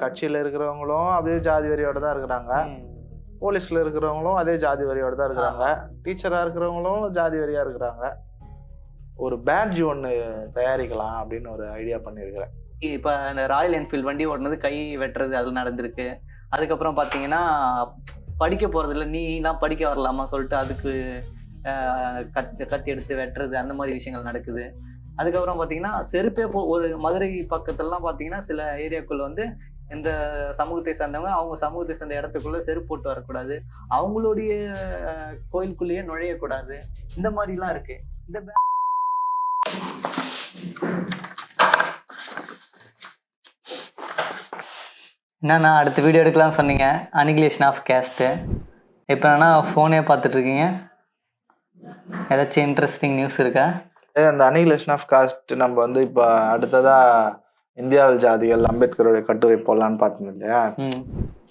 கட்சியில் இருக்கிறவங்களும் அப்படியே ஜாதி வரியோட தான் இருக்கிறாங்க. போலீஸில் இருக்கிறவங்களும் அதே ஜாதி வரியோட தான் இருக்கிறாங்க. டீச்சராக இருக்கிறவங்களும் ஜாதி வரியாக இருக்கிறாங்க. ஒரு பேட்ஜ் ஒன்று தயாரிக்கலாம் அப்படின்னு ஒரு ஐடியா பண்ணியிருக்கிறேன். இப்போ இந்த ராயல் என்ஃபீல்டு வண்டி ஓட்டுனது கை வெட்டுறது அது நடந்திருக்கு. அதுக்கப்புறம் பார்த்தீங்கன்னா படிக்க போகிறதில்ல நீலாம் படிக்க வரலாமா சொல்லிட்டு அதுக்கு கத் கத்தி எடுத்து வெட்டுறது அந்த மாதிரி விஷயங்கள் நடக்குது. அதுக்கப்புறம் பார்த்தீங்கன்னா செருப்பே போ ஒரு மதுரை பக்கத்துலலாம் பார்த்தீங்கன்னா சில ஏரியாக்குள்ள வந்து இந்த சமூகத்தை சேர்ந்தவங்க அவங்க சமூகத்தை சேர்ந்த இடத்துக்குள்ளே செருப்பு போட்டு வரக்கூடாது. அவங்களுடைய கோயிலுக்குள்ளேயே நுழையக்கூடாது. இந்த மாதிரிலாம் இருக்கு. இந்த என்னண்ணா அடுத்த வீடியோ எடுக்கலாம் சொன்னீங்க. அனிகிலேஷன் ஆஃப் கேஸ்ட்டு இப்போ என்னன்னா ஃபோனே பார்த்துட்ருக்கீங்க ஏதாச்சும் இன்ட்ரெஸ்டிங் நியூஸ் இருக்கா? அந்த அனிகிலேஷன் ஆஃப் காஸ்ட் நம்ம வந்து இப்போ அடுத்ததா இந்தியாவில் ஜாதிகள் அம்பேத்கருடைய கட்டுரை போடலான்னு பார்த்தோம் இல்லையா?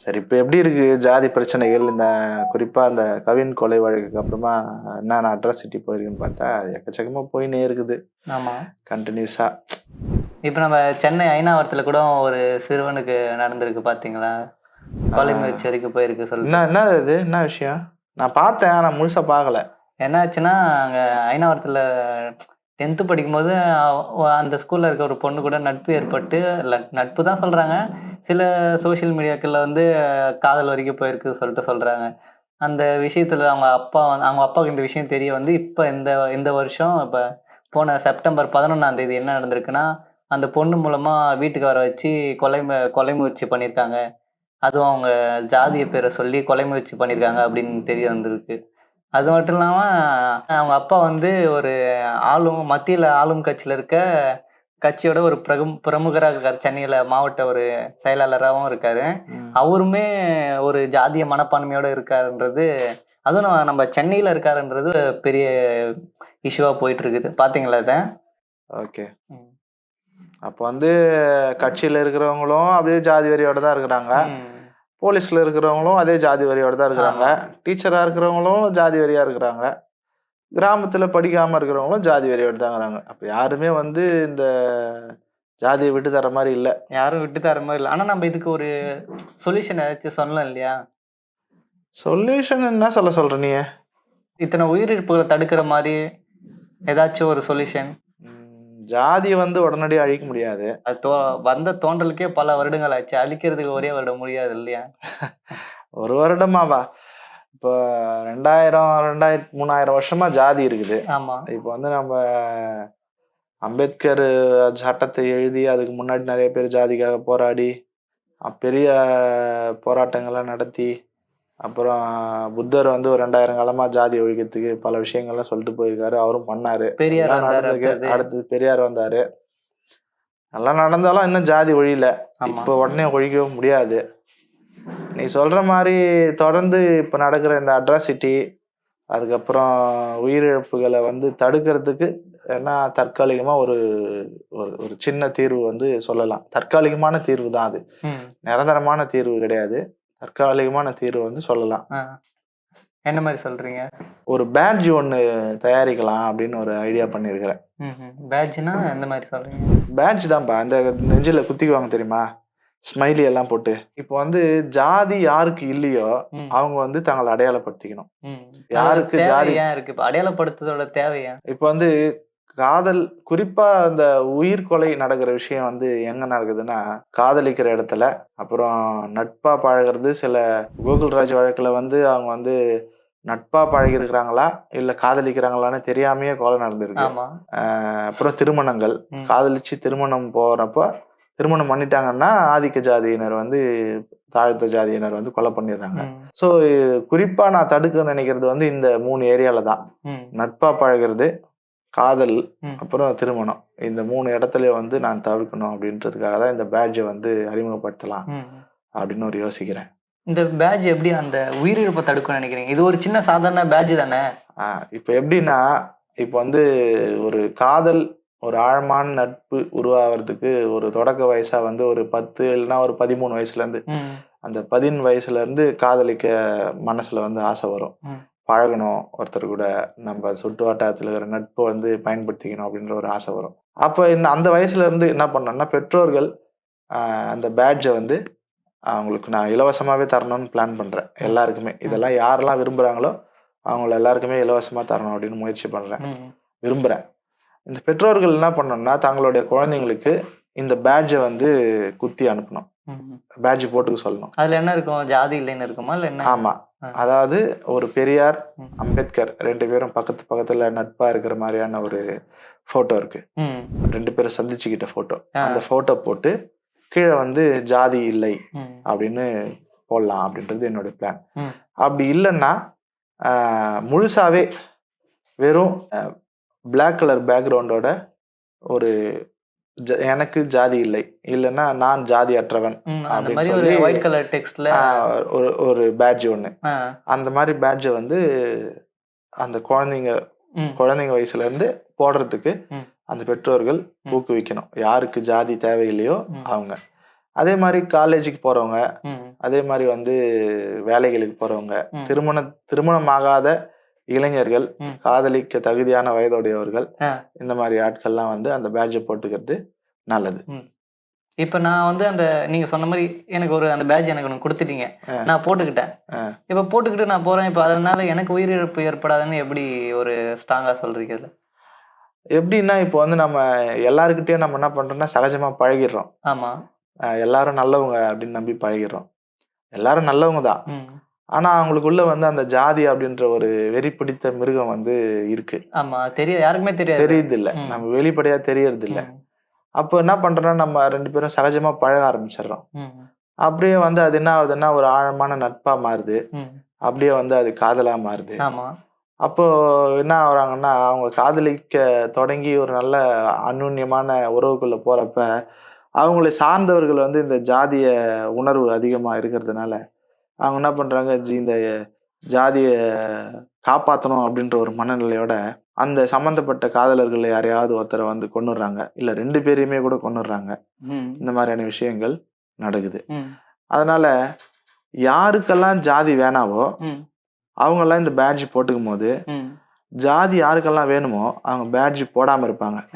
சரி இப்போ எப்படி இருக்கு ஜாதி பிரச்சனைகள்? இந்த குறிப்பா அந்த கவின் கொலை வழக்குக்கு அப்புறமா என்னென்ன அட்ராசிட்டி போயிருக்குன்னு பார்த்தா எக்கச்சக்கமா போயினே இருக்குது. ஆமாம் கண்டினியூஸா இப்போ நம்ம சென்னை ஐநாவரத்தில் கூட ஒரு சிறுவனுக்கு நடந்திருக்கு பார்த்தீங்களா கொலை முயற்சி வரைக்கும் போயிருக்கு சொல்லி என்ன என்ன இது? என்ன விஷயம்? நான் பார்த்தேன் ஆனா முழுசா பார்க்கல. என்ன ஆச்சுன்னா அங்கே ஐநாவரத்தில் டென்த்து படிக்கும்போது அந்த ஸ்கூலில் இருக்க ஒரு பொண்ணு கூட நட்பு ஏற்பட்டு இல்லை நட்பு தான் சொல்கிறாங்க சில சோஷியல் மீடியாக்களில் வந்து காதல் வரைக்கும் போயிருக்கு சொல்லிட்டு சொல்கிறாங்க அந்த விஷயத்தில் அவங்க அப்பா அவங்க அப்பாவுக்கு இந்த விஷயம் தெரிய வந்து இப்போ இந்த இந்த வருஷம் இப்போ போன செப்டம்பர் பதினொன்றாம் தேதி என்ன நடந்திருக்குன்னா அந்த பொண்ணு மூலமாக வீட்டுக்கு வர வச்சு கொலை கொலை முயற்சி பண்ணியிருக்காங்க அதுவும் அவங்க ஜாதிய பேரை சொல்லி கொலை முயற்சி பண்ணியிருக்காங்க அப்படின்னு தெரிய வந்திருக்கு. அது மட்டும் இல்லாமல் அவங்க அப்பா வந்து ஒரு ஆளும் மத்தியில் ஆளும் கட்சியில் இருக்க கட்சியோட ஒரு பிரகம் பிரமுகராக இருக்கார். சென்னையில் மாவட்ட ஒரு செயலாளராகவும் இருக்காரு. அவருமே ஒரு ஜாதிய மனப்பான்மையோட இருக்காருன்றது அதுவும் நம்ம- சென்னையில் இருக்காருன்றது பெரிய இஷ்யூவாக போயிட்டு இருக்குது பார்த்தீங்களா இதை? ஓகே. அப்போ வந்து கட்சியில இருக்கிறவங்களும் அப்படியே ஜாதி வெறியோட தான் இருக்கிறாங்க. போலீஸ்ல இருக்கிறவங்களும் அதே ஜாதி வெறியோட தான் இருக்கிறாங்க. டீச்சரா இருக்கிறவங்களும் ஜாதி வெறியா இருக்கிறாங்க. கிராமத்துல படிக்காம இருக்கிறவங்களும் ஜாதி வெறியோட தான் இருக்கிறாங்க. அப்ப யாருமே வந்து இந்த ஜாதியை விட்டு தர மாதிரி இல்ல. யாரும் விட்டு தர மாதிரி இல்லை. ஆனால் நம்ம இதுக்கு ஒரு சொல்யூஷன் ஏதாச்சும் சொல்லலாம் இல்லையா? சொல்யூஷன் என்ன சொல்ல சொல்ற நீ இத்தனை உயிரிழப்புகளை தடுக்கிற மாதிரி ஏதாச்சும் ஒரு சொல்யூஷன் ம், ஜாதியை வந்து உடனடியாக அழிக்க முடியாது. அது தோ வந்த தோன்றலுக்கே பல வருடங்கள் ஆச்சு. அழிக்கிறதுக்கு ஒரே வருடம் முடியாது இல்லையா? ஒரு வருடமாவா? இப்போ ரெண்டாயிரம் ரெண்டாயிரத்தி மூணாயிரம் வருஷமா ஜாதி இருக்குது. ஆமா. இப்போ வந்து நம்ம அம்பேத்கர் சட்டத்தை எழுதி அதுக்கு முன்னாடி நிறைய பேர் ஜாதிக்காக போராடி பெரிய போராட்டங்கள்லாம் நடத்தி அப்புறம் புத்தர் வந்து ஒரு ரெண்டாயிரம் காலமா ஜாதி ஒழிக்கிறதுக்கு பல விஷயங்கள்லாம் சொல்லிட்டு போயிருக்காரு. அவரும் பண்ணாரு. பெரியார். அடுத்தது. பெரியார் வந்தாரு. எல்லாம் நடந்தாலும் இன்னும் ஜாதி ஒழியல. இப்போ உடனே ஒழிக்கவும் முடியாது. நீ சொல்ற மாதிரி தொடர்ந்து இப்போ நடக்கிற இந்த அட்ராசிட்டி அதுக்கப்புறம் உயிரிழப்புகளை வந்து தடுக்கிறதுக்கு என்ன தற்காலிகமா ஒரு ஒரு சின்ன தீர்வு வந்து சொல்லலாம். தற்காலிகமான தீர்வு தான் அது. நிரந்தரமான தீர்வு கிடையாது. தற்காலிகமான தீர்வு வந்து சொல்லலாம். என்ன மாதிரி சொல்றீங்க? ஒரு பேட்ஜ் ஒன்று தயாரிக்கலாம் அப்படின்னு ஒரு ஐடியா பண்ணியிருக்கிறேன் பேட்ச்னா எந்த மாதிரி சொல்றீங்க? பேட்ச் தான்ப்பா. இந்த நெஞ்சில குத்திக்குவாங்க தெரியுமா? ஸ்மைலி எல்லாம் போட்டு. இப்போ வந்து ஜாதி யாருக்கு இல்லையோ. அவங்க வந்து தங்களை அடையாளப்படுத்திக்கணும். யாருக்கு ஜாதி- இருக்கு? அடையாளப்படுத்துறதோட தேவை ஏன் இப்போ வந்து காதல் குறிப்பா அந்த உயிர் கொலை நடக்கிற விஷயம் வந்து எங்க நடக்குதுன்னா காதலிக்கிற இடத்துல. அப்புறம் நட்பா பழகுறது சில கோகுல்ராஜ் வழக்குல வந்து அவங்க வந்து நட்பா பழகி இருக்கிறாங்களா இல்ல காதலிக்கிறாங்களான்னு தெரியாமயே கொலை நடந்திருக்கு. அப்புறம் திருமணங்கள். காதலிச்சு திருமணம் போறப்ப திருமணம் பண்ணிட்டாங்கன்னா ஆதிக்க ஜாதியினர் வந்து தாழ்த்த ஜாதியினர் வந்து கொலை பண்ணிடுறாங்க. ஸோ குறிப்பா நான் தடுக்க நினைக்கிறது வந்து இந்த மூணு ஏரியால தான். நட்பா பழகிறது காதல். அப்புறம் திருமணம் இந்த மூணு இடத்துல வந்து நான் தவிர்க்கணும் அப்படின்றதுக்காக தான் இந்த பேட்ஜை வந்து அறிமுகப்படுத்தலாம். அப்படின்னு ஒரு யோசிக்கிறேன் இந்த பேட்ச் எப்படி அந்த உயிரிழப்பை தடுக்கும்னு நினைக்கிறீங்க இது ஒரு சின்ன சாதாரண பேட்ச் தானே இப்போ எப்படின்னா இப்போ வந்து ஒரு காதல் ஒரு ஆழமான நட்பு உருவாகிறதுக்கு ஒரு தொடக்க வயசா வந்து ஒரு பத்து இல்லைன்னா ஒரு பதிமூணு வயசுல இருந்து. அந்த பதின் வயசுல இருந்து காதலிக்க மனசுல வந்து ஆசை வரும். பழகணும். ஒருத்தர் கூட நம்ம சுட்டு வட்டாரத்தில் இருக்கிற நட்பை வந்து பயன்படுத்திக்கணும் அப்படின்ற ஒரு ஆசை வரும். அப்போ இந்த அந்த வயசுல இருந்து என்ன பண்ணோம்னா பெற்றோர்கள் அந்த பேட்ஜை வந்து அவங்களுக்கு நான் இலவசமாகவே தரணும்னு பிளான் பண்ணுறேன் எல்லாருக்குமே. இதெல்லாம் யாரெல்லாம் விரும்புகிறாங்களோ அவங்கள எல்லாருக்குமே இலவசமாக தரணும் அப்படின்னு முயற்சி பண்ணுறேன். விரும்புகிறேன் இந்த பெற்றோர்கள் என்ன பண்ணணும்னா தங்களுடைய குழந்தைங்களுக்கு இந்த பேட்ஜை வந்து குத்தி அனுப்பணும். பேட்ஜ் போட்டுக்க சொல்லணும் அதுல என்ன இருக்கும் ஜாதி இல்லைன்னு இருக்குமா இல்ல என்ன ஆமா. அதாவது ஒரு பெரியார். அம்பேத்கர் ரெண்டு பேரும் பக்கத்து பக்கத்துல நட்பா இருக்கிற மாதிரியான ஒரு போட்டோ இருக்கு. ரெண்டு பேரும் சந்திச்சுக்கிட்ட போட்டோ. அந்த போட்டோ போட்டு கீழே வந்து ஜாதி இல்லை. அப்படின்னு போடலாம் அப்படின்றது என்னோட பிளான். அப்படி இல்லைன்னா முழுசாவே வெறும் பிளாக் கலர் பேக்ரவுண்டோட ஒரு எனக்கு ஜாதி இல்லை. இல்லைன்னா நான் ஜாதி அற்றவன் ஒயிட் கலர் டெக்ஸ்ட்ல ஒரு ஒரு பேட்ஜ் ஒன்று அந்த மாதிரி பேட்ஜை வந்து அந்த குழந்தைங்க குழந்தைங்க வயசுல இருந்து போடுறதுக்கு. அந்த பெற்றோர்கள். ஊக்குவிக்கணும். யாருக்கு ஜாதி தேவையில்லையோ. அவங்க. அதே மாதிரி காலேஜுக்கு போறவங்க அதே மாதிரி வந்து வேலைகளுக்கு போறவங்க திருமண திருமணமாகாத இளைஞர்கள். காதலிக்க தகுதியான வயதுடையவர்கள். இந்த மாதிரி ஆட்கள்லாம் வந்து அந்த பேட்ஜை போட்டுக்கிறது நல்லது இப்ப நான் வந்து அந்த நீங்க சொன்ன மாதிரி எனக்கு ஒரு அந்த பேட்ச் எனக்கு ஒன்று கொடுத்துட்டீங்க. நான் போட்டுக்கிட்டேன். இப்ப போட்டுக்கிட்டு நான் போறேன் இப்ப அதனால எனக்கு உயிரிழப்பு ஏற்படாதுன்னு எப்படி ஒரு ஸ்ட்ராங்கா சொல்றீங்க இதுல எப்படின்னா இப்போ வந்து நம்ம எல்லாருக்கிட்டையும் நம்ம என்ன பண்றோம்னா சகஜமா பழகிடுறோம் ஆமா ஆஹ் எல்லாரும் நல்லவங்க அப்படின்னு நம்பி பழகிடுறோம் எல்லாரும் நல்லவங்க தான். ஆனா அவங்களுக்குள்ள வந்து அந்த ஜாதி அப்படின்ற ஒரு வெறி பிடித்த மிருகம் வந்து இருக்கு. ஆமா தெரியாது. யாருக்குமே தெரியாது. தெரியுது இல்ல. நம்ம வெளிப்படையா தெரியறது இல்ல. அப்போ என்ன பண்றோம்னா நம்ம ரெண்டு பேரும் சகஜமா பழக ஆரம்பிச்சிடுறோம். அப்படியே வந்து அது என்ன ஆகுதுன்னா ஒரு ஆழமான நட்பா மாறுது. அப்படியே வந்து அது காதலா மாறுது. ஆமா. அப்போ என்ன ஆகுறாங்கன்னா அவங்க காதலிக்க தொடங்கி ஒரு நல்ல அந்யுன்யமான உறவுக்குள்ள போறப்ப அவங்களை சார்ந்தவர்கள் வந்து இந்த ஜாதிய உணர்வு அதிகமா இருக்கிறதுனால அவங்க என்ன பண்றாங்க? ஜி- இந்த ஜாதிய காப்பாற்றணும் அப்படின்ற ஒரு மனநிலையோட அந்த சம்பந்தப்பட்ட காதலர்கள் யாரையாவது ஒருத்தரை வந்து கொண்டுடுறாங்க இல்ல ரெண்டு பேரையுமே கூட கொண்டுடுறாங்க. இந்த மாதிரியான விஷயங்கள் நடக்குது. அதனால யாருக்கெல்லாம் ஜாதி வேணாவோ. அவங்கெல்லாம் இந்த பேட்ஜ் போட்டுக்கும் போது. ஜாதி யாருக்கெல்லாம் வேணுமோ அவங்க பேட்ஜ் போடாம இருப்பாங்க.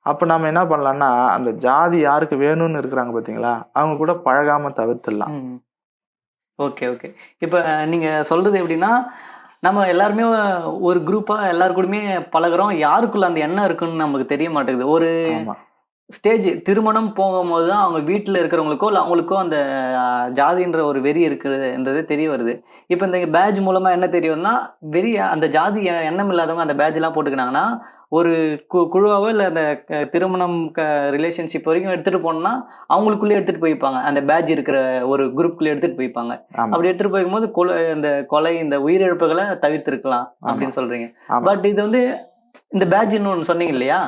அப்ப நம்ம என்ன பண்ணலாம்னா அந்த ஜாதி யாருக்கு வேணும்னு இருக்கிறாங்க பாத்தீங்களா? அவங்க கூட பழகாம தவிர்த்துடலாம். Okay okay. இப்போ நீங்க சொல்றது எப்படின்னா நம்ம எல்லாருமே ஒரு குரூப்பா எல்லாரு கூடயுமே பழகுறோம். யாருக்குள்ள அந்த எண்ணம் இருக்குன்னு நமக்கு தெரிய மாட்டேங்குது. ஒரு ஸ்டேஜ் திருமணம் போகும்போது தான் அவங்க வீட்டில் இருக்கிறவங்களுக்கோ இல்லை அவங்களுக்கோ அந்த ஜாதின்ற ஒரு வெறி இருக்குதுன்றது தெரிய வருது. இப்போ இந்த பேட்ச் மூலமாக என்ன தெரியும்னா வெறி அந்த ஜாதி எண்ணம் இல்லாதவங்க அந்த பேட்ச்லாம் போட்டுக்கினாங்கன்னா ஒரு கு குழுவாவோ இல்லை அந்த திருமணம் க ரிலேஷன்ஷிப் வரைக்கும் எடுத்துகிட்டு போனோம்னா அவங்களுக்குள்ளே எடுத்துகிட்டு போய்ப்பாங்க. அந்த பேட்ச் இருக்கிற ஒரு குரூப்குள்ளே எடுத்துகிட்டு போய்ப்பாங்க. அப்படி எடுத்துகிட்டு போகும்போது கொலை இந்த கொலை இந்த உயிரிழப்புகளை தவிர்த்திருக்கலாம் அப்படின்னு சொல்கிறீங்க. பட் இது வந்து இந்த பேட்ஜ்னு ஒன்று சொன்னீங்க இல்லையா?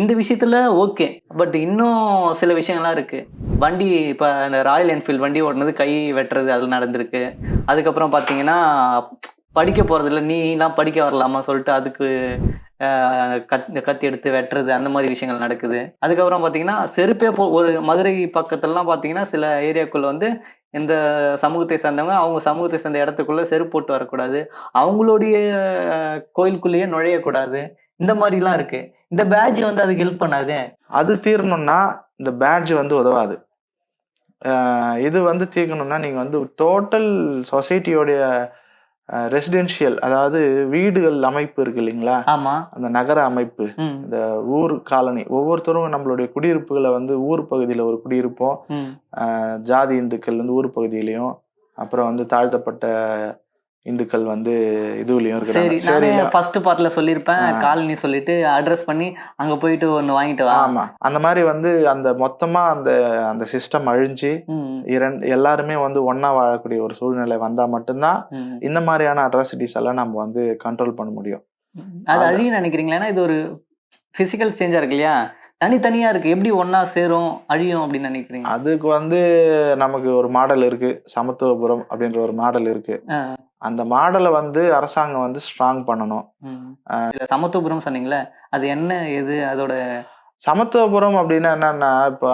இந்த விஷயத்துல ஓகே பட் இன்னும் சில விஷயங்கள்லாம் இருக்கு. வண்டி இப்போ இந்த ராயல் என்ஃபீல்டு வண்டி ஓட்டுனது கை வெட்டுறது அது நடந்திருக்கு. அதுக்கப்புறம் பார்த்தீங்கன்னா படிக்க போகிறதில்ல நீலாம் படிக்க வரலாமா சொல்லிட்டு அதுக்கு கத் கத்தி எடுத்து வெட்டுறது அந்த மாதிரி விஷயங்கள் நடக்குது. அதுக்கப்புறம் பார்த்தீங்கன்னா செருப்பே போ ஒரு மதுரை பக்கத்துலலாம் பார்த்தீங்கன்னா சில ஏரியாக்குள்ள வந்து இந்த சமூகத்தை சார்ந்தவங்க அவங்க சமூகத்தை சார்ந்த இடத்துக்குள்ள செருப்பு போட்டு வரக்கூடாது. அவங்களுடைய கோயிலுக்குள்ளேயே நுழையக்கூடாது. இந்த மாதிரிலாம் இருக்கு. இந்த பேட்ச் வந்து அதுக்கு ஹெல்ப் பண்ணாது. அது தீரணும்னா இந்த பேட்ஜ் வந்து உதவாது. இது வந்து தீர்க்கணும்னா நீங்க வந்து டோட்டல் சொசைட்டியோடைய ரெசிடென்ஷியல் அதாவது வீடுகள் அமைப்பு இருக்கு இல்லைங்களா? ஆமா. அந்த நகர அமைப்பு. இந்த ஊர் காலனி. ஒவ்வொருத்தரும் நம்மளுடைய குடியிருப்புகளை வந்து ஊர் பகுதியில் ஒரு குடியிருப்போம். ஜாதி இந்துக்கள் வந்து ஊர் பகுதியிலையும் அப்புறம் வந்து தாழ்த்தப்பட்ட இந்துக்கள் வந்து இதுலயும் சரி சரியில்ல. ஃபர்ஸ்ட் பார்ட்ல சொல்லியிருப்பேன். காலனி சொல்லிட்டு அட்ரஸ் பண்ணி அங்க போயிட்டு ஒன்னு வாங்கிட்டு வா. ஆமா. அந்த மாதிரி வந்து அந்த மொத்தமா அந்த அந்த சிஸ்டம் அழிஞ்சு இரண்டு எல்லாருமே வந்து ஒண்ணா வாழக்கூடிய ஒரு சூழ்நிலை வந்தா மட்டும்தான். இந்த மாதிரியான அட்ராசிட்டிஸ் எல்லாம் நம்ம வந்து கண்ட்ரோல் பண்ண முடியும். அது அழியும் நினைக்கிறீங்களா? இது ஒரு பிசிக்கல் சேஞ்சா இருக்கு இல்லையா? தனித்தனியா இருக்கு. எப்படி ஒண்ணா சேரும் அழியும் அப்படின்னு நினைக்கிறீங்க? அதுக்கு வந்து நமக்கு ஒரு மாடல் இருக்கு. சமத்துவபுரம் அப்படின்ற ஒரு மாடல் இருக்கு. அந்த மாடலை வந்து அரசாங்கம் வந்து ஸ்ட்ராங் பண்ணணும். சமத்துவபுரம் சொன்னீங்களே அது என்ன எது அதோட சமத்துவபுரம் அப்படின்னா என்னன்னா இப்போ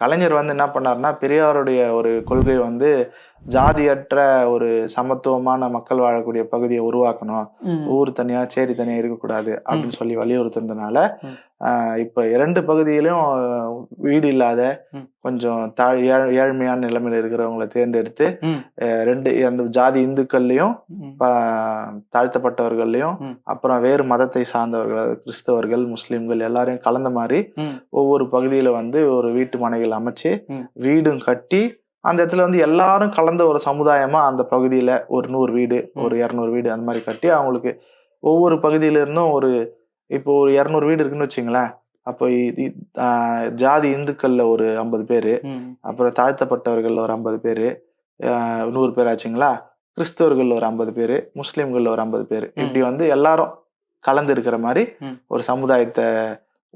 கலைஞர் வந்து என்ன பண்ணாருன்னா பெரியாருடைய ஒரு கொள்கை வந்து ஜாதியற்ற ஒரு சமத்துவமான மக்கள் வாழக்கூடிய பகுதியை உருவாக்கணும். ஊர் தனியா சேரி தனியா இருக்கக்கூடாது அப்படின்னு சொல்லி. ஆஹ் இப்ப இரண்டு பகுதியிலும் வீடு இல்லாத. கொஞ்சம் தாழ் ஏழ்- ஏழ்மையான நிலைமையில இருக்கிறவங்களை தேர்ந்தெடுத்து ரெண்டு அந்த ஜாதி இந்துக்கள்லயும் தாழ்த்தப்பட்டவர்கள்லயும். அப்புறம் வேறு மதத்தை சார்ந்தவர்கள் கிறிஸ்தவர்கள் முஸ்லிம்கள் எல்லாரையும் கலந்த மாதிரி. ஒவ்வொரு பகுதியில வந்து ஒரு வீட்டு மனைகள் அமைச்சு. வீடும் கட்டி அந்த இடத்துல வந்து எல்லாரும் கலந்த ஒரு சமுதாயமா அந்த பகுதியில ஒரு நூறு வீடு ஒரு இரநூறு வீடு அந்த மாதிரி கட்டி அவங்களுக்கு ஒவ்வொரு பகுதியில இருந்தும் ஒரு இப்போ ஒரு இரநூறு வீடு இருக்குன்னு வச்சுங்களேன் அப்போ ஜாதி இந்துக்கள்ல ஒரு ஐம்பது பேரு. அப்புறம் தாழ்த்தப்பட்டவர்கள் ஒரு ஐம்பது பேர் நூறு பேர் ஆச்சுங்களா கிறிஸ்தவர்கள் ஒரு ஐம்பது பேர் முஸ்லீம்கள் ஒரு ஐம்பது பேர். இப்படி வந்து எல்லாரும் கலந்து இருக்கிற மாதிரி. ஒரு சமுதாயத்தை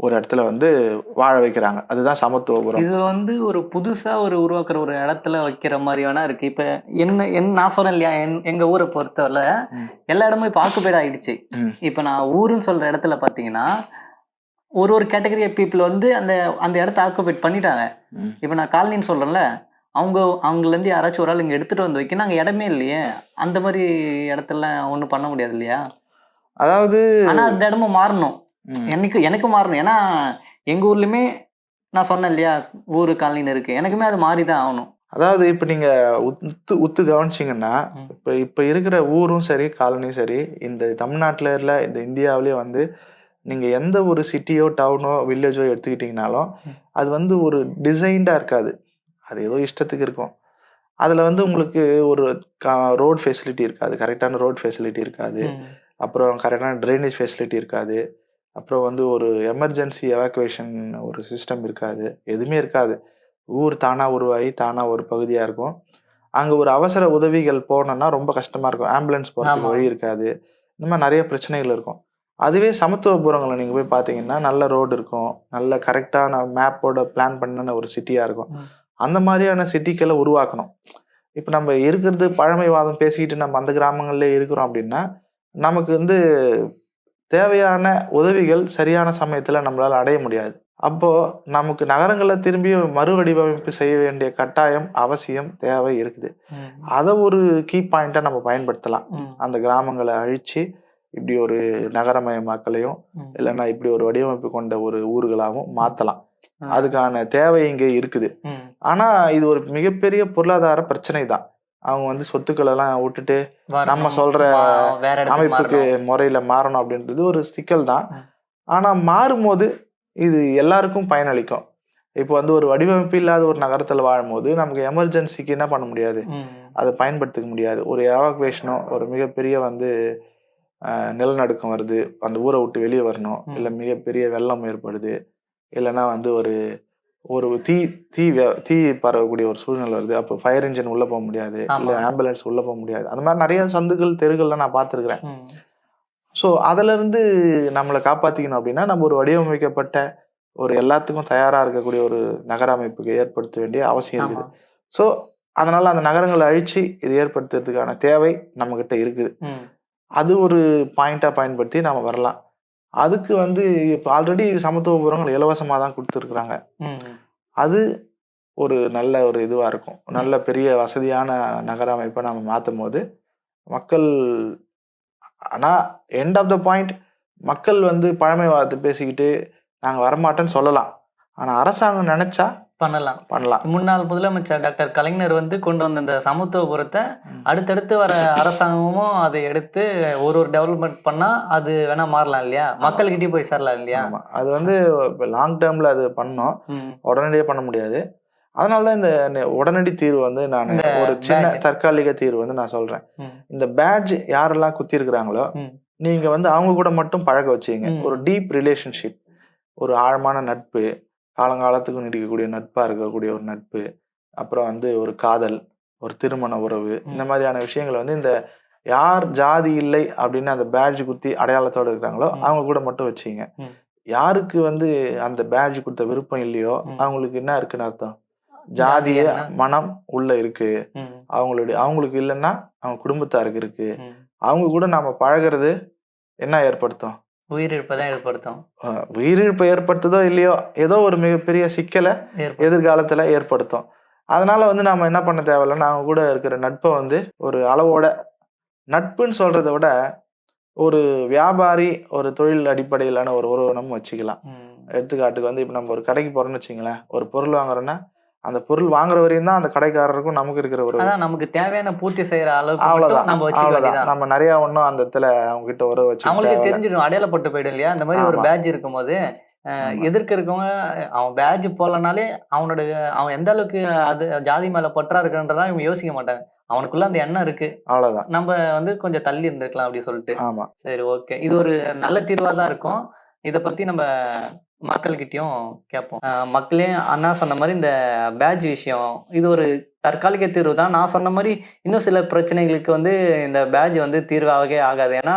ஒரு இடத்துல வந்து வாழ வைக்கிறாங்க. அதுதான் சமத்துவபுரம். இது வந்து ஒரு புதுசா ஒரு உருவாக்குற ஒரு இடத்துல வைக்கிற மாதிரி வேணா இருக்கு. இப்ப என்ன என்ன நான் சொன்னேன் இல்லையா? என்- எங்க ஊரை பொறுத்தவரை. எல்லா இடமும் இப்ப ஆக்குபைட் ஆயிடுச்சு. ம். இப்ப நான் ஊருன்னு சொல்ற இடத்துல பாத்தீங்கன்னா ஒரு ஒரு கேட்டகரி பீப்புள் வந்து அந்த அந்த இடத்த ஆக்குபைட் பண்ணிட்டாங்க. இப்ப நான் காலனின்னு சொல்றேன்ல அவங்க அவங்கல இருந்து யாராச்சும் ஒரு ஆள் இங்க எடுத்துட்டு வந்து வைக்க நாங்க இடமே இல்லையே. அந்த மாதிரி இடத்துல ஒண்ணும் பண்ண முடியாது இல்லையா? அதாவது ஆனா அந்த இடமும் மாறணும். எனக்கு எனக்கு மாறணும். ஏன்னா எங்க ஊர்லயுமே நான் சொன்னேன் இல்லையா ஊரு காலனின்னு இருக்கு. எனக்குமே அது மாறி தான் ஆகணும். அதாவது இப்ப நீங்க உத்து உத்து கவனிச்சீங்கன்னா. இப்ப இப்ப இருக்கிற ஊரும் சரி காலனியும் சரி இந்த தமிழ்நாட்டுல இல்ல இந்த இந்தியாவிலேயே வந்து நீங்க எந்த ஒரு சிட்டியோ டவுனோ வில்லேஜோ எடுத்துக்கிட்டீங்கனாலும். அது வந்து ஒரு டிசைன்டா இருக்காது. அது ஏதோ இஷ்டத்துக்கு இருக்கும். அதுல வந்து உங்களுக்கு ஒரு ரோட் ஃபெசிலிட்டி இருக்காது. கரெக்டான ரோட் ஃபெசிலிட்டி இருக்காது. அப்புறம் கரெக்டான ட்ரைனேஜ் ஃபெசிலிட்டி இருக்காது. அப்புறம் வந்து ஒரு எமர்ஜென்சி எவாக்குவேஷன் ஒரு சிஸ்டம் இருக்காது. எதுவுமே இருக்காது. ஊர் தானா உருவாகி தானா ஒரு பகுதியா இருக்கும். அங்க ஒரு அவசர உதவிகள் போனோம்னா ரொம்ப கஷ்டமா இருக்கும். ஆம்புலன்ஸ் ஆமா. வழி இருக்காது. இந்த மாதிரி நிறைய பிரச்சனைகள் இருக்கும். அதுவே சமத்துவபுரங்களை நீங்க போய் பாத்தீங்கன்னா நல்ல ரோடு இருக்கும். நல்ல கரெக்டான மேப்போட பிளான் பண்ண ஒரு சிட்டியா இருக்கும். அந்த மாதிரியான சிட்டிக்களை உருவாக்கணும். இப்போ நம்ம இருக்கிறது பழமைவாதம் பேசிக்கிட்டு நம்ம அந்த கிராமங்கள்ல இருக்கிறோம் அப்படின்னா நமக்கு வந்து தேவையான உதவிகள் சரியான சமயத்துல நம்மளால அடைய முடியாது. அப்போ நமக்கு நகரங்களை திரும்பி மறுவடிவமைப்பு செய்ய வேண்டிய கட்டாயம் அவசியம் தேவை இருக்குது. அதை ஒரு கீ பாயிண்டா நம்ம பயன்படுத்தலாம். அந்த கிராமங்களை அழிச்சு இப்படி ஒரு நகரமயமாக்கலையும் இல்லைன்னா இப்படி ஒரு வடிவமைப்பு கொண்ட ஒரு ஊர்களாகவும் மாத்தலாம். அதுக்கான தேவை இங்க இருக்குது. ஆனா இது ஒரு மிகப்பெரிய பொருளாதார பிரச்சனை தான் அவங்க வந்து சொத்துக்களை எல்லாம் விட்டுட்டு நம்ம சொல்ற அமைப்புக்கு. முறையில மாறணும் அப்படின்றது ஒரு சிக்கல் தான். ஆனா மாறும்போது இது எல்லாருக்கும் பயனளிக்கும். இப்போ வந்து ஒரு வடிவமைப்பு இல்லாத ஒரு நகரத்துல வாழும்போது நமக்கு எமர்ஜென்சிக்கு என்ன பண்ண முடியாது. அதை பயன்படுத்திக்க முடியாது. ஒரு எவாக்குவேஷனோ ஒரு மிகப்பெரிய வந்து நிலநடுக்கம் வருது. அந்த ஊரை விட்டு வெளியே வரணும். இல்லை மிகப்பெரிய வெள்ளம் ஏற்படுது. இல்லைன்னா வந்து ஒரு ஒரு தீ தீ தீ பரவக்கூடிய ஒரு சூழ்நிலை வருது அப்போ ஃபயர் இன்ஜின் உள்ள போக முடியாது. இல்லை ஆம்புலன்ஸ் உள்ள போக முடியாது அந்த மாதிரி நிறைய சந்துகள் தெருகள்லாம் நான் பார்த்துருக்குறேன். ஸோ அதுல இருந்து நம்மளை காப்பாத்திக்கணும் அப்படின்னா நம்ம ஒரு வடிவமைக்கப்பட்ட ஒரு எல்லாத்துக்கும் தயாரா இருக்கக்கூடிய ஒரு நகர அமைப்புக்கு ஏற்படுத்த வேண்டிய அவசியம். இருக்குது ஸோ அதனால அந்த நகரங்களை அழிச்சு இது ஏற்படுத்துறதுக்கான தேவை நம்ம கிட்ட இருக்குது. அது ஒரு பாயிண்டா பயன்படுத்தி நம்ம வரலாம் அதுக்கு வந்து இப்போ ஆல்ரெடி சமத்துவபுரங்கள் இலவசமாக தான் கொடுத்துருக்குறாங்க. அது ஒரு நல்ல ஒரு இதுவா இருக்கும். நல்ல பெரிய வசதியான நகர அமைப்பை நம்ம மாற்றும் போது மக்கள் ஆனா எண்ட் ஆஃப் த பாயிண்ட் மக்கள் வந்து பழமைவாதத்தை பேசிக்கிட்டு நாங்க வரமாட்டேன்னு சொல்லலாம். ஆனா அரசாங்கம் நினைச்சா பண்ணலாம் பண்ணலாம் முன்னாள் முதலமைச்சர் டாக்டர் கலைஞர் வந்து கொண்டு வந்த இந்த சமத்துவபுரத்தை. அடுத்தடுத்து வர அரசாங்கமும் அதை எடுத்து ஒரு ஒரு டெவலப்மெண்ட் பண்ணா அது வேணா மாறலாம் இல்லையா மக்கள்கிட்டயே போய் சேரலாம் இல்லையா அது வந்து லாங் டேர்ம்ல அது பண்ணோம். உடனடியே பண்ண முடியாது அதனால தான் இந்த உடனடி தீர்வு வந்து நான் ஒரு சின்ன. தற்காலிக தீர்வு வந்து நான் சொல்றேன். இந்த பேட்ஜ் யாரெல்லாம் குத்தி இருக்கிறாங்களோ. நீங்க வந்து அவங்க கூட மட்டும் பழக வச்சீங்க. ஒரு டீப் ரிலேஷன்ஷிப் ஒரு ஆழமான நட்பு காலங்காலத்துக்கு நீடிக்கக்கூடிய நட்பா இருக்கக்கூடிய ஒரு நட்பு அப்புறம் வந்து ஒரு காதல் ஒரு திருமண உறவு இந்த மாதிரியான விஷயங்கள் வந்து இந்த யார் ஜாதி இல்லை அப்படின்னு அந்த பேட்ஜ் குத்தி அடையாளத்தோட இருக்காங்களோ ம். அவங்க கூட மட்டும் வச்சீங்க. யாருக்கு வந்து அந்த பேட்ஜ் கொடுத்த விருப்பம் இல்லையோ. அவங்களுக்கு என்ன இருக்குன்னு அர்த்தம் ஜாதிய? மனம் உள்ள இருக்கு. அவங்களுடைய அவங்களுக்கு இல்லைன்னா அவங்க குடும்பத்தாருக்கு இருக்கு. அவங்க கூட நாம பழகுறது என்ன ஏற்படுத்தும் உயிரிழப்பை தான் ஏற்படுத்தும். உயிரிழப்பை ஏற்படுத்துதோ இல்லையோ ஏதோ ஒரு மிகப்பெரிய சிக்கலை எதிர்காலத்துல ஏற்படுத்தும். அதனால வந்து நாம என்ன பண்ண தேவையில்லைன்னா அவங்க கூட இருக்கிற நட்பை வந்து ஒரு அளவோட நட்புன்னு சொல்றதை விட ஒரு வியாபாரி ஒரு தொழில் அடிப்படையிலான ஒரு உறவை நம்ம வச்சுக்கலாம். எடுத்துக்காட்டுக்கு வந்து இப்போ நம்ம ஒரு கடைக்கு போறோம்னு வச்சுங்களேன் ஒரு பொருள் வாங்குறோன்னா அந்த பொருள் வாங்குற வரையும் தான் அந்த கடைக்காரருக்கும் நமக்கு இருக்கிற ஒரு அதான் நமக்கு தேவையான பூர்த்தி செய்யற அளவுக்கு அவ்வளவுதான். நம்ம அவ்வளவுதான். நம்ம நிறைய ஒன்றும் அந்த இடத்துல அவங்க கிட்ட உறவு வச்சு அவங்களுக்கு தெரிஞ்சிடும் அடையாளப்பட்டு போயிடும் இல்லையா? இந்த மாதிரி ஒரு. பேட்ச் இருக்கும்போது. எதிர்க்க இருக்கவங்க அவன் பேட்ச் போடலனாலே அவனோட அவன் எந்த அளவுக்கு அது ஜாதி மேல பற்றா இருக்குன்றதான் இவங்க யோசிக்க மாட்டாங்க. அவனுக்குள்ள அந்த எண்ணம் இருக்கு. அவ்வளவுதான். நம்ம வந்து கொஞ்சம் தள்ளி இருந்திருக்கலாம் அப்படி சொல்லிட்டு. ஆமா. சரி ஓகே இது ஒரு நல்ல தீர்வா தான் இருக்கும். இதை பத்தி நம்ம மக்கள்கிட்டயும் கேட்போம். மக்களே அண்ணா சொன்ன மாதிரி இந்த பேட்ச் விஷயம் இது ஒரு தற்காலிக தீர்வு தான். நான் சொன்ன மாதிரி இன்னும் சில பிரச்சனைகளுக்கு வந்து இந்த பேட்ச் வந்து தீர்வாகவே ஆகாது. ஏன்னா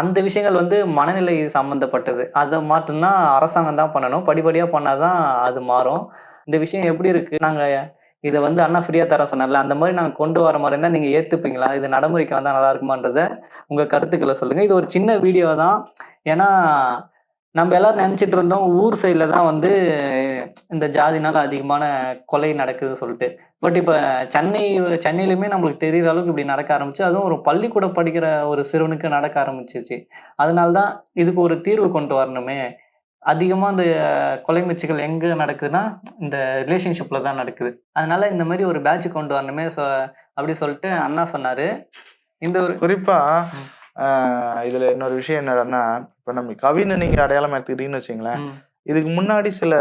அந்த விஷயங்கள் வந்து மனநிலை சம்மந்தப்பட்டது அதை மாற்றணும்னா அரசாங்கம் தான் பண்ணணும். படிப்படியாக பண்ணால் தான் அது மாறும். இந்த விஷயம் எப்படி இருக்குது நாங்கள் இதை வந்து அண்ணா ஃப்ரீயாக தர சொன்னார்ல அந்த மாதிரி நாங்கள் கொண்டு வர மாதிரி இருந்தால் நீங்கள் ஏற்றுப்பீங்களா இது நடைமுறைக்கு வந்தால் நல்லா இருக்குமான்றத உங்கள் கருத்துக்களை சொல்லுங்கள் இது ஒரு சின்ன வீடியோ தான். ஏன்னா நம்ம எல்லாரும் நினச்சிட்டு இருந்தோம் ஊர் சைடில் தான் வந்து இந்த ஜாதினால அதிகமான கொலை நடக்குதுன்னு சொல்லிட்டு. பட் இப்போ சென்னை சென்னையிலுமே நம்மளுக்கு தெரிகிற அளவுக்கு இப்படி நடக்க ஆரம்பிச்சு அதுவும் ஒரு பள்ளிக்கூடம் படிக்கிற ஒரு சிறுவனுக்கு நடக்க ஆரம்பிச்சிச்சு. அதனால தான் இதுக்கு ஒரு தீர்வு கொண்டு வரணுமே. அதிகமாக இந்த கொலை முயற்சிகள் எங்கே நடக்குதுன்னா இந்த ரிலேஷன்ஷிப்பில் தான் நடக்குது. அதனால இந்த மாதிரி ஒரு பேட்ச் கொண்டு வரணுமே சொ அப்படி சொல்லிட்டு அண்ணா சொன்னார். இந்த ஒரு குறிப்பா ம். ஆஹ் இதுல இன்னொரு விஷயம் என்னன்னா இப்ப நம்ம கவின்னு நீங்க அடையாளம் எடுத்துக்கிட்டீங்கன்னு வச்சுங்களேன் இதுக்கு முன்னாடி சில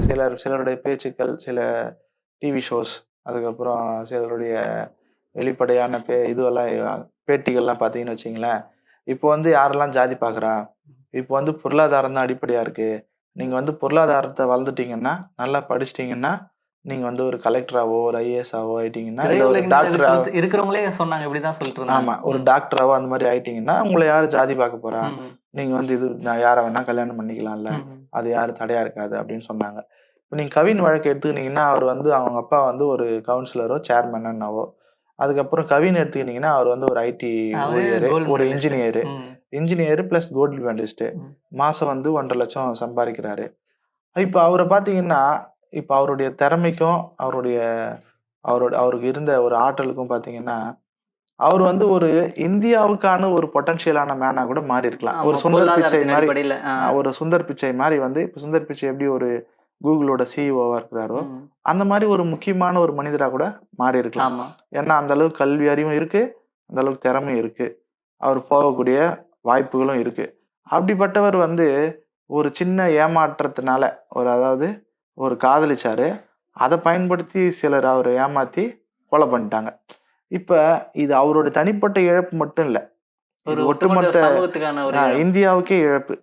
சிலர் சிலருடைய பேச்சுக்கள் சில டிவி ஷோஸ் அதுக்கப்புறம் சிலருடைய வெளிப்படையான பே இதுவெல்லாம் பேட்டிகள்லாம் பார்த்தீங்கன்னு வச்சுங்களேன் இப்போ வந்து யாரெல்லாம் ஜாதி பார்க்குறா? இப்போ வந்து பொருளாதாரம் தான் அடிப்படையாக இருக்கு. நீங்கள் வந்து பொருளாதாரத்தை வளர்ந்துட்டீங்கன்னா நல்லா படிச்சிட்டிங்கன்னா நீங்கள் வந்து ஒரு கலெக்டராவோ ஒரு ஐஏஎஸ்ஆவோ ஆயிட்டீங்கன்னா இருக்கிற- இருக்கிறவங்களே சொன்னாங்க இப்படிதான் சொல்லிட்டு இருந்தாங்க ஆமா ஒரு டாக்டராவோ அந்த மாதிரி ஆயிட்டீங்கன்னா உங்களை யாரு ஜாதி பார்க்க போறா? நீங்க வந்து இது நான் யாரை வேணா கல்யாணம் பண்ணிக்கலாம்ல. அது யாரும் தடையா இருக்காது அப்படின்னு சொன்னாங்க. இப்போ நீங்க கவின் வழக்கு எடுத்துக்கிட்டீங்கன்னா அவர் வந்து அவங்க அப்பா வந்து ஒரு கவுன்சிலரோ சேர்மனோ அதுக்கப்புறம் கவின் எடுத்துக்கிட்டீங்கன்னா அவர் வந்து ஒரு ஐடி ஊழியர் ஒரு. Engineer engineer plus gold medallist. மாசம் வந்து ஒன்றரை லட்சம் சம்பாதிக்கிறாரு. இப்போ அவரை பார்த்தீங்கன்னா இப்போ அவருடைய திறமைக்கும் அவருடைய அவரோட அவருக்கு இருந்த ஒரு ஆற்றலுக்கும் பார்த்தீங்கன்னா அவர் வந்து ஒரு இந்தியாவுக்கான ஒரு பொட்டன்ஷியலான மேனா கூட மாறி இருக்கலாம். ஆமா, ஒரு சுந்தர் பிச்சை பொருளாதாரத்தின் மாதிரி அடிப்படையில, ஆ. ஆஹ் ஒரு சுந்தர் பிச்சை மாதிரி வந்து இப்போ சுந்தர் பிச்சை எப்படி ஒரு கூகுளோட சிஇஓவா இருக்கிறாரோ ம், அந்த மாதிரி ஒரு முக்கியமான ஒரு மனிதரா கூட மாறி இருக்கலாம். ஆமா. ஏன்னா அந்த அளவுக்கு கல்வி அறிவும் இருக்கு அந்த அளவுக்கு திறமையும் இருக்கு. அவர் போகக்கூடிய வாய்ப்புகளும் இருக்கு. அப்படிப்பட்டவர் வந்து ஒரு சின்ன ஏமாற்றத்தினால ஒரு அதாவது ஒரு காதலிச்சாரு. அதை பயன்படுத்தி சிலர் அவரை ஏமாத்தி கொலை பண்ணிட்டாங்க. இப்ப இது அவரோட தனிப்பட்ட இழப்பு மட்டும் இல்ல. ஒரு ஒட்டுமொத்த இந்தியாவுக்கே இழப்பு.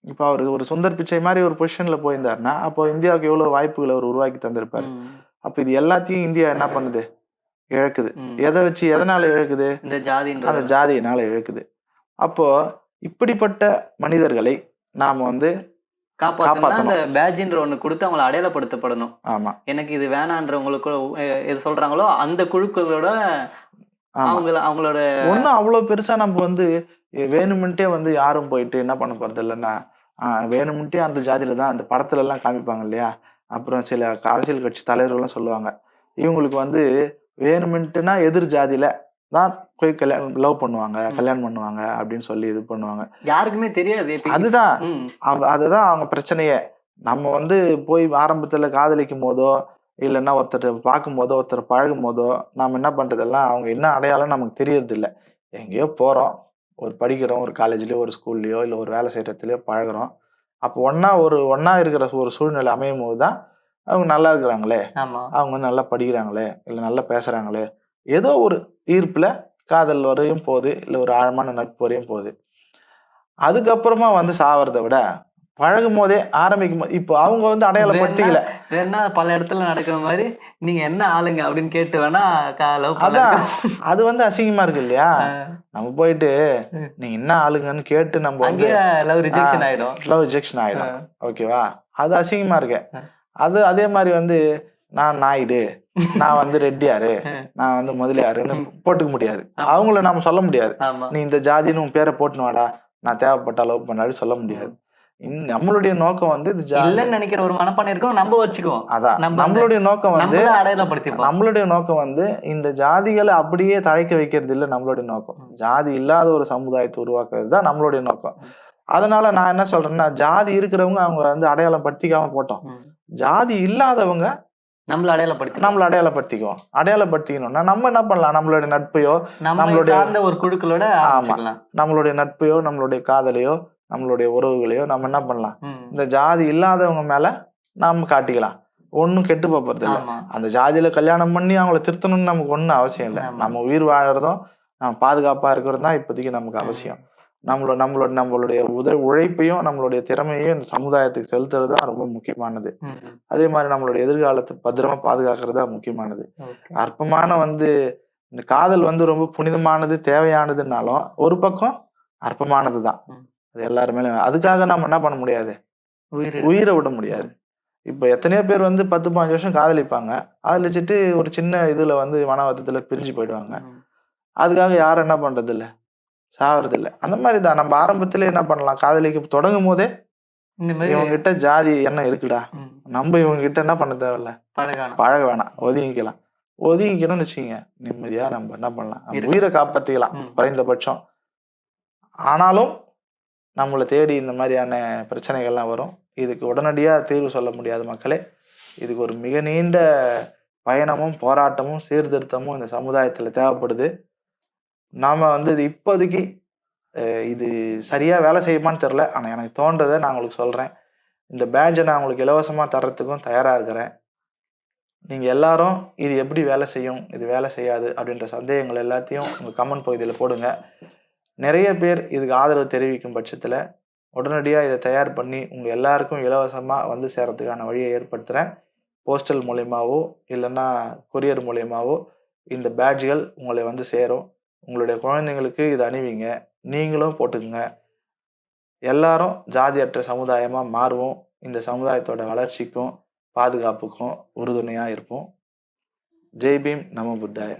இப்ப அவர் ஒரு சுந்தர் பிச்சை மாதிரி ஒரு பொசிஷன்ல போயிருந்தாருன்னா அப்போ இந்தியாவுக்கு எவ்வளவு வாய்ப்புகளை அவர் உருவாக்கி தந்திருப்பாரு? அப்ப இது எல்லாத்தையும் இந்தியா என்ன பண்ணுது? இழக்குது. எதை வச்சு எதனால இழக்குது? இந்த அந்த ஜாதியினால இழக்குது. அப்போ இப்படிப்பட்ட மனிதர்களை நாம வந்து காப்பாத்தணும். அந்த பேட்ஜ்ன்ற ஒண்ணு கொடுத்து அவங்கள அடையாளப்படுத்தப்படணும். ஆமா. எனக்கு இது வேணான்றவங்களுக்கு எது சொல்றாங்களோ அந்த குழுக்களோட அவங்கள அவங்களோட ஒன்றும் அவ்வளோ பெருசா நம்ம வந்து வேணுமென்ட்டே வந்து யாரும் போயிட்டு என்ன பண்ண போறது இல்லைன்னா ஆஹ், வேணுமென்ட்டே அந்த ஜாதியில தான் அந்த படத்துல எல்லாம் காமிப்பாங்க இல்லையா? அப்புறம் சில அரசியல் கட்சி தலைவர்களும் சொல்லுவாங்க. இவங்களுக்கு வந்து வேணுமென்ட்டுனா எதிர் ஜாதியில தான் போய் கல்யாணம் லவ் பண்ணுவாங்க. கல்யாணம் பண்ணுவாங்க அப்படின்னு சொல்லி இது பண்ணுவாங்க. யாருக்குமே தெரியாது அதுதான். அதுதான் அவங்க பிரச்சனையே. நம்ம வந்து போய் ஆரம்பத்துல காதலிக்கும் போதோ இல்லைன்னா ஒருத்தர் பார்க்கும் போதோ ஒருத்தர் பழகும் போதோ நாம என்ன பண்றதெல்லாம் அவங்க என்ன அடையாளம் நமக்கு தெரியறது இல்ல எங்கேயோ போறோம். ஒரு படிக்கிறோம் ஒரு காலேஜ்லயோ ஒரு ஸ்கூல்லயோ இல்லை ஒரு வேலை செய்யற இடத்துலயோ பழகுறோம். அப்போ ஒண்ணா ஒரு ஒண்ணா இருக்கிற ஒரு சூழ்நிலை அமையும் போது தான் அவங்க நல்லா இருக்கிறாங்களே. ஆமா. அவங்க வந்து நல்லா படிக்கிறாங்களே இல்லை நல்லா பேசுறாங்களே ஏதோ ஒரு ஈர்ப்புல காதல் வரையும் போகுது இல்லை ஒரு ஆழமான நட்பு வரையும் போகுது. அதுக்கப்புறமா வந்து சாவறதை விட பழகும் போதே ஆரம்பிக்கும் போது இப்போ அவங்க வந்து அடையாளப்படுத்திக்கல. வேணா பல இடத்துல நடக்கிற மாதிரி நீங்க என்ன ஆளுங்க அப்படின்னு கேட்டு வேணா அதான் அது வந்து அசிங்கமா இருக்கு இல்லையா? நம்ம போயிட்டு. நீங்க என்ன ஆளுங்கன்னு கேட்டு நம்ம வந்து லவ் ரிஜெக்ஷன் ஆயிடும். லவ் ரிஜெக்ஷன் ஆயிடும். ஓகேவா? அது அசிங்கமா இருக்கு. அது அதே மாதிரி வந்து நான் நாயுடு நான் வந்து ரெட்டியாரு நான் வந்து முதலியாருன்னு போட்டுக்க முடியாது. அவங்கள நாம சொல்ல முடியாது. நீ இந்த ஜாதின்னு உன் பேரை போட்டுன்னு வாடா. நான் தேவைப்பட்ட லவ் பண்ணாலும் சொல்ல முடியாது. நம்மளுடைய நோக்கம் வந்து இது இல்லன்னு நினைக்கிற ஒரு மனப்பான்மை இருக்கும் நம்ம வச்சுக்குவோம். அதான். நம்மளுடைய நோக்கம் வந்து நம்மளுடைய நோக்கம் வந்து இந்த ஜாதிகளை அப்படியே தழைக்க வைக்கிறது இல்லை நம்மளுடைய நோக்கம். ஜாதி இல்லாத ஒரு சமுதாயத்தை உருவாக்குறது தான் நம்மளுடைய நோக்கம். அதனால நான் என்ன சொல்றேன்னா ஜாதி இருக்கிறவங்க அவங்க வந்து அடையாளம் படுத்திக்காம போட்டோம். ஜாதி இல்லாதவங்க நம்மள அடையாளப்படுத்தி நம்மள அடையாளப்படுத்திக்குவோம். அடையாளப்படுத்திக்கணும்னா நம்ம என்ன பண்ணலாம்? நம்மளுடைய நட்பையோ நம்ம நம்மளுடைய- சார்ந்த ஒரு குழுக்களோட ஆரம்பிச்சுக்கலாம். நம்மளுடைய நட்பையோ நம்மளுடைய காதலையோ நம்மளுடைய உறவுகளையோ நம்ம என்ன பண்ணலாம். இந்த ஜாதி இல்லாதவங்க மேல நாம காட்டிக்கலாம். ஒன்றும் கெட்டு போறது இல்லை. ஆமா. அந்த ஜாதியில கல்யாணம் பண்ணி அவங்கள திருத்தணும்னு நமக்கு ஒன்றும் அவசியம் இல்லை. ஆமா. நம்ம உயிர் வாழறதும் நம்ம பாதுகாப்பா இருக்கிறதும் தான் இப்போதைக்கு நமக்கு அவசியம். நம்மளோட நம்மளோட நம்மளுடைய உத உழைப்பையும் நம்மளுடைய திறமையையும் இந்த சமுதாயத்துக்கு செலுத்துறது தான் ரொம்ப முக்கியமானது. அதே மாதிரி நம்மளுடைய எதிர்காலத்தை பத்திரமா பாதுகாக்கிறது தான் முக்கியமானது. அற்பமான வந்து இந்த காதல் வந்து ரொம்ப புனிதமானது தேவையானதுனாலும் ஒரு பக்கம் அற்பமானது தான். அது எல்லாருமே அதுக்காக நம்ம என்ன பண்ண முடியாது? உயிர் விட முடியாது. இப்போ எத்தனையோ பேர் வந்து பத்து பாஞ்சு வருஷம் காதலிப்பாங்க. காதலிச்சுட்டு ஒரு சின்ன இதுல வந்து மனவத்தத்துல பிரிஞ்சு போயிடுவாங்க. அதுக்காக யாரும் என்ன பண்றது இல்ல சாவறது இல்ல அந்த மாதிரி தான் நம்ம ஆரம்பத்திலே என்ன பண்ணலாம்? காதலிக்க தொடங்கும் போதே இந்த மாதிரி இவங்க கிட்ட ஜாதி என்ன இருக்குடா. நம்ம இவங்க கிட்ட என்ன பண்ண தேவையில்ல? பழக வேணாம். ஒதுங்கிக்கலாம். ஒதுங்கிக்கணும்னு வச்சுக்கோங்க. நிம்மதியா நம்ம என்ன பண்ணலாம். உயிரை காப்பாத்திக்கலாம். குறைந்தபட்சம். ஆனாலும் நம்மளை தேடி இந்த மாதிரியான பிரச்சனைகள்லாம் வரும். இதுக்கு உடனடியாக தீர்வு சொல்ல முடியாது மக்களே. இதுக்கு ஒரு மிக நீண்ட பயணமும் போராட்டமும் சீர்திருத்தமும் இந்த சமுதாயத்தில் தேவைப்படுது. நாம் வந்து இது இப்போதைக்கு இது சரியாக வேலை செய்யுமான்னு தெரில ஆனால் எனக்கு தோன்றதை நான் உங்களுக்கு சொல்கிறேன் இந்த பேட்சை நான் உங்களுக்கு இலவசமாக தர்றதுக்கும் தயாராக இருக்கிறேன். நீங்கள் எல்லாரும் இது எப்படி வேலை செய்யும் இது வேலை செய்யாது அப்படின்ற சந்தேகங்கள் எல்லாத்தையும் உங்கள் கமெண்ட் பகுதியில் போடுங்க. நிறைய பேர் இதுக்கு ஆதரவு தெரிவிக்கும் பட்சத்தில் உடனடியாக இதை தயார் பண்ணி உங்கள் எல்லாருக்கும் இலவசமாக வந்து சேரத்துக்கான வழியை ஏற்படுத்துகிறேன் போஸ்டல் மூலயமாவோ இல்லைன்னா கொரியர் மூலயமாவோ இந்த பேட்ஜ்கள் உங்களை வந்து சேரும். உங்களுடைய குழந்தைங்களுக்கு இதை அணிவிங்க. நீங்களும் போட்டுக்குங்க. எல்லாரும் ஜாதியற்ற சமுதாயமாக மாறுவோம். இந்த சமுதாயத்தோட வளர்ச்சிக்கும் பாதுகாப்புக்கும் உறுதுணையாக இருப்போம். ஜெய்பீம் நம புத்தாய.